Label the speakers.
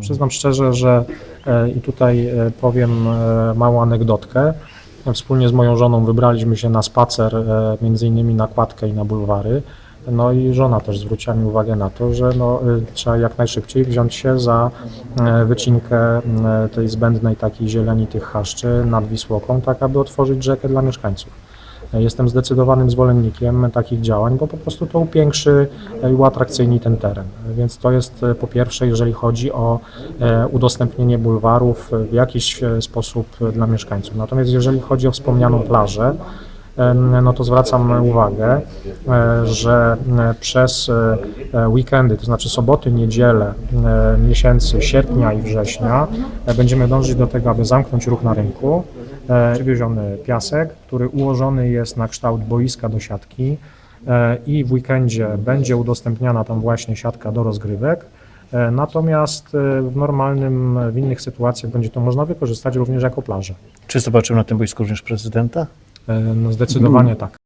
Speaker 1: Przyznam szczerze, że e, i tutaj e, powiem e, małą anegdotkę. Wspólnie z moją żoną wybraliśmy się na spacer, między innymi na kładkę i na bulwary. No i żona też zwróciła mi uwagę na to, że no, trzeba jak najszybciej wziąć się za wycinkę tej zbędnej takiej zieleni tych chaszczy nad Wisłoką, tak aby otworzyć rzekę dla mieszkańców. Jestem zdecydowanym zwolennikiem takich działań, bo po prostu to upiększy i uatrakcyjni ten teren. Więc to jest e, po pierwsze, jeżeli chodzi o e, udostępnienie bulwarów w jakiś e, sposób dla mieszkańców. Natomiast jeżeli chodzi o wspomnianą plażę, no to zwracam uwagę, że przez weekendy, to znaczy soboty, niedzielę e, miesięcy sierpnia i września będziemy dążyć do tego, aby zamknąć ruch na rynku. E, Przywieziony piasek, który ułożony jest na kształt boiska do siatki e, i w weekendzie będzie udostępniana tam właśnie siatka do rozgrywek. E, Natomiast w normalnym, w innych sytuacjach będzie to można wykorzystać również jako plażę.
Speaker 2: Czy zobaczymy na tym boisku również prezydenta?
Speaker 1: No zdecydowanie tak.